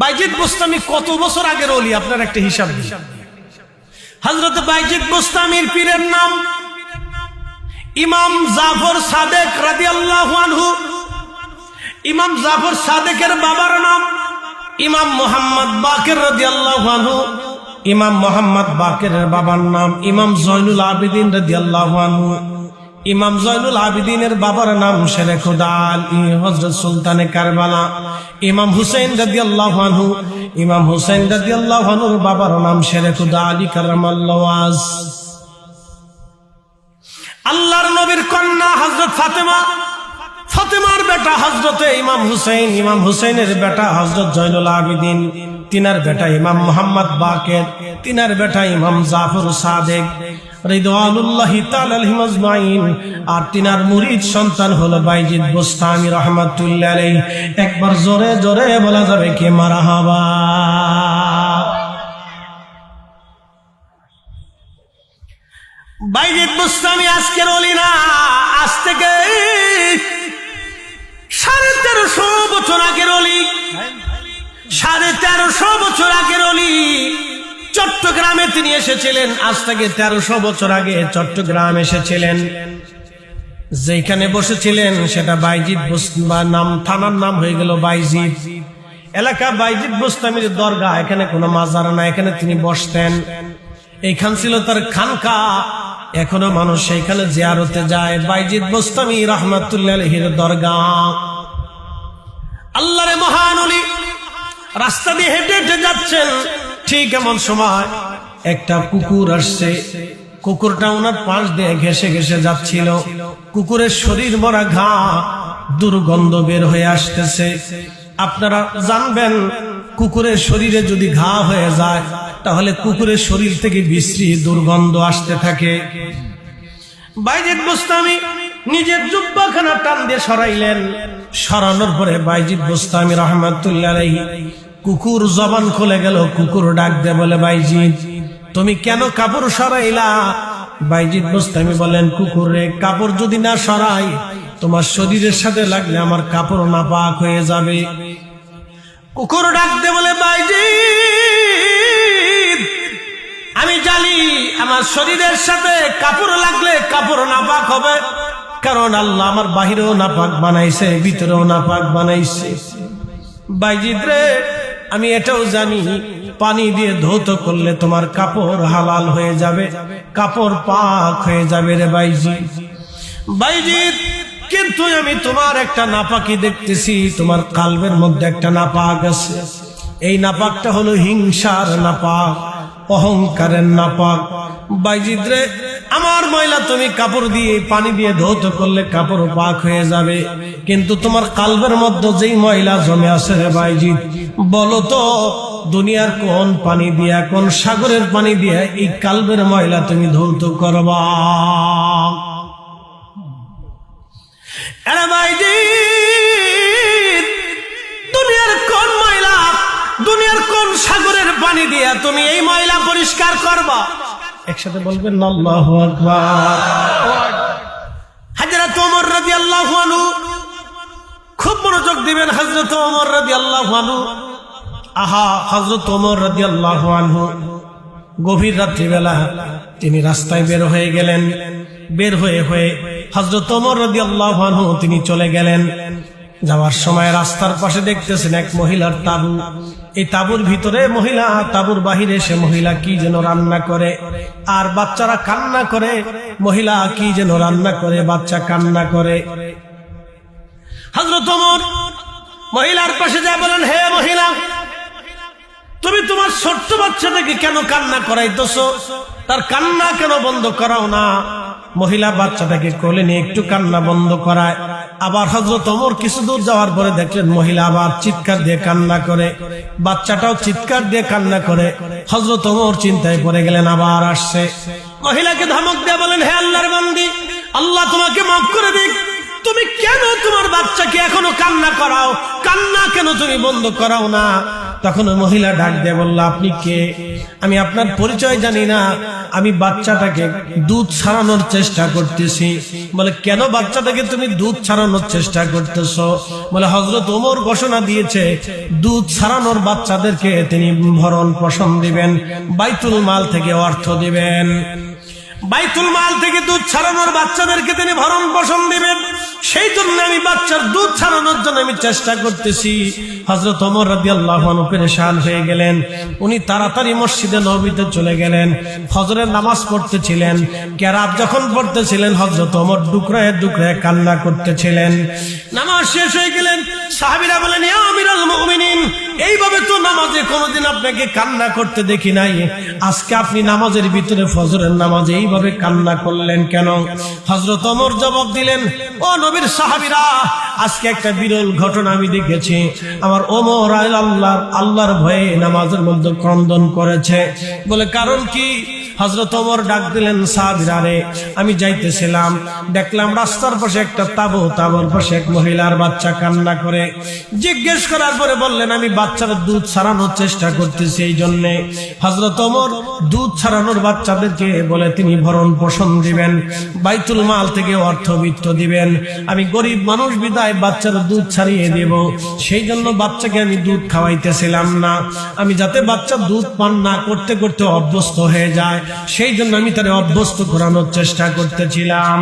বাইজিদ বোস্তামি কত বছর আগের অলি? আপনার একটা হিসাব হজরত বাইজিদ বোস্তামির পীরের নাম ইমাম জাফর সাদেক রাদি আনহু। ইমাম জাফর সাদেকের বাবার নাম ইমাম মোহাম্মদ বাকের রাদি আনহু। ইমাম মোহাম্মদ বাকের বাবার নাম ইমাম জয়নুল আবিদিন রাদি আনহু। ইমাম জয়নুল আবিদিনের বাবার নাম শেরে খুদা আলী হজরত সুলতানে কারবালা। ইমাম হুসেন আনহু, ইমাম হুসেন আনহুর বাবার নাম শেরে খুদা আলী আল্লাহর নবীর কন্যা হজরত ফাতেমা, ফাতেমার বেটা হজরতে ইমাম হুসেন ইমাম হুসেনের বেটা হজরত জয়নুল আবিদিন। তিনার বেটা ইমাম মোহাম্মদ বাকের, তিনার বেটা ইমাম জাফর সাদেক, রিদওয়ানুল্লাহি আজকের অলি না, আজ থেকে সাড়ে তেরোশো বছর আগের সাড়ে তেরোশো বছর আগের অলি। চট্টগ্রামে তিনি এসেছিলেন। আজ থেকে তেরোশো বছর আগে চট্টগ্রাম এসেছিলেন। যেখানে বসেছিলেন সেটা বাইজিদ বুস- বা নাম থানার নাম হয়ে গেল বাইজিদ। এলাকা বাইজিদ বুস্তামির দরগা এখানে কোনো মাজার না এখানে তিনি বসতেন। এইখান ছিল তার খানকা। এখনও মানুষ সেইখানে জিয়ারতে যায়। বাইজিৎ বুস্তামি রহমাতুল্লাহ দরগা আল্লাহরে মহান অলি রাস্তা দিয়ে হেঁটে হেঁটে যাচ্ছেন ঠিক এমন সময় একটা কুকুর আসছে। কুকুরটা ওনার পাশ দিয়ে ঘেসে ঘেসে যাচ্ছিল। কুকুরের শরীর মরা ঘা, দুর্গন্ধ বের হয়ে আসতেছে। আপনারা জানবেন, কুকুরের শরীরে যদি ঘা হয়ে যায়, তাহলে কুকুরের শরীর থেকে বিশ্রী দুর্গন্ধ আসতে থাকে। বাইজিদ বুস্তামি নিজের জুব্বাখানা টান দিয়ে সরাইলেন। সরানোর পরে বাইজিদ বুস্তামি রহমাতুল্লাহ কুকুর জবান খুলে গেল, কুকুর ডাক দে বলে, বাইজিদ, তুমি কেন কাপড় সরাইলা? বাইজিদ বুস্তামি বলেন, কুকুরে কাপড় যদি না সরাই, তোমার শরীরের সাথে লাগলে আমার কাপড় না পাক হয়ে যাবে। কুকুর ডাক দে বলে, বাইজিদ, আমি জানি আমার শরীরের সাথে কাপড় লাগলে কাপড় নাপাক হবে, কারণ আল্লাহ আমার বাহিরেও নাপাক বানাইছে, ভিতরেও নাপাক বানাইছে। বাইজিদ রে আমি এটাও জানি, পানি দিয়ে ধৌত করলে তোমার কাপড় হালাল হয়ে যাবে, কাপড় পাক হয়ে যাবে রে বাইজি। বাইজিদ কিন্তু আমি তোমার একটা নাপাকি দেখতেছি, তোমার কালবের মধ্যে একটা নাপাক আছে। এই নাপাকটা হলো হিংসার নাপাক, অহংকারের নাপাক। বাইজিদ রে, আমার ময়লা তুমি কাপড় দিয়ে, পানি দিয়ে ধৌত করলে কাপড় পাক হয়ে যাবে। কিন্তু তোমার কালবের মধ্যে যেই ময়লা জমে আছে রে বাইজিদ বলো তো দুনিয়ার কোন পানি দিয়া, কোন সাগরের পানি দিয়া এই কালবের ময়লা তুমি ধৌত করবা? দুনিয়ার কোন ময়লা, দুনিয়ার কোন সাগরের পানি দিয়া তুমি এই ময়লা পরিষ্কার করবা? একসাথে বলবেন, আল্লাহু আকবার হাজরত ওমর রাদিয়াল্লাহু আনহু খুব মনোযোগ দিবেন হযরত ওমর রাদিয়াল্লাহু আনহু। আহা, হযরত ওমর রাদিয়াল্লাহু আনহু। গভীর রাত্রিবেলা তিনি রাস্তায় বের হয়ে গেলেন। বের হয়ে হয়ে হজরত ওমর রাদিয়াল্লাহু আনহু তিনি চলে গেলেন। যাওয়ার সময় রাস্তার পাশে দেখতেছেন এক মহিলার তাবু। এই তাবুর ভিতরে মহিলা তাবুর বাহিরে সে মহিলা কি যেন রান্না করে। আর বাচ্চারা কান্না করে। মহিলা কি যেন রান্না করে, বাচ্চা কান্না করে। হজরত মহিলার পাশে যা বলেন, হে মহিলা, তুমি তোমার ছোট্ট বাচ্চাটাকে কেন কান্না করাইতেছ? তার কান্না কেন বন্ধ করাও না? মহিলা বাচ্চাটাকে কোলে নিয়ে একটু কান্না বন্ধ করায়। আবার হজরত ওমর কিছু দূর যাওয়ার পরে দেখলেন মহিলা আবার চিৎকার দিয়ে কান্না করে। বাচ্চাটাও চিৎকার দিয়ে কান্না করে। হজরত ওমর চিন্তায় পড়ে গেলেন, আবার আসছে। মহিলাকে ধমক দিয়ে বলেন, হে আল্লাহর বান্দি, আল্লাহ তোমাকে মাফ করে দিক। তুমি কেন তোমার বাচ্চাকে এখনও কান্না করাও? কান্না কেন তুমি বন্ধ করাও না? তখন মহিলা ডাক দিয়ে বলল, আপনি কে? আমি আপনার পরিচয় জানি না। আমি বাচ্চাটাকে দুধ ছাড়ানোর চেষ্টা করতেছি। বলে, কেন বাচ্চাটাকে তুমি দুধ ছাড়ানোর চেষ্টা করতেছ? বলে হজরত ওমর ঘোষণা দিয়েছে, দুধ ছাড়ানোর বাচ্চাদেরকে তিনি ভরণ পোষণ দিবেন, বাইতুল মাল থেকে অর্থ দিবেন। বাইতুল মাল থেকে দুধ ছাড়ানোর বাচ্চাদেরকে তিনি ভরণ পোষণ দিবেন। সেই জন্য আমি বাচ্চার দুধ ছাড়ানোর জন্য আমি চেষ্টা করতেছি। হজরত ওমর রাদি আল্লাহ পেরেশান হয়ে গেলেন। উনি তাড়াতাড়ি মসজিদে নবীতে চলে গেলেন। ফজরের নামাজ পড়তেছিলেন। কেরাত যখন পড়তেছিলেন হজরত ওমর ডুকরায় ডুকরায় কান্না করতেছিলেন। নামাজ শেষ হয়ে গেলেন। সাহাবিরা বলেন এইভাবে তো নামাজে কোনোদিন আপনাকে কান্না করতে দেখি নাই। আজকে আপনি নামাজের ভিতরে ফজরের নামাজে এইভাবে কান্না করলেন কেন? হজরত অমর জবাব দিলেন, ও নবীর সাহাবিরা আজকে একটা বিরল ঘটনা আমি দেখেছি। আমার ওমর আল্লাহর আল্লাহর ভয়ে নামাজের মধ্যে ক্রন্দন করেছে। বলে, কারণ কি? হজরত ওমর ডাক দিলেন সাহাবিরারে আমি যাইতেছিলাম। দেখলাম রাস্তার পাশে একটা তাবু, তাবুর পাশে এক মহিলার বাচ্চা কান্না করে। জিজ্ঞেস করার পরে বললেন, আমি বাচ্চার দুধ ছাড়ানোর চেষ্টা করতেছি এই জন্যে। হজরত ওমর দুধ ছাড়ানোর বাচ্চাদেরকে বলে, তিনি ভরণ পোষণ দিবেন, বাইতুল মাল থেকে অর্থবিত্ত দিবেন। আমি গরিব মানুষ বিদায় বাচ্চার দুধ ছাড়িয়ে দেব। সেই জন্য বাচ্চাকে আমি দুধ খাওয়াইতেছিলাম না। আমি যাতে বাচ্চা দুধ পান না করতে করতে অভ্যস্ত হয়ে যায় সেই জন্য আমি তারা অভ্যস্ত ঘোরানোর চেষ্টা করতেছিলাম।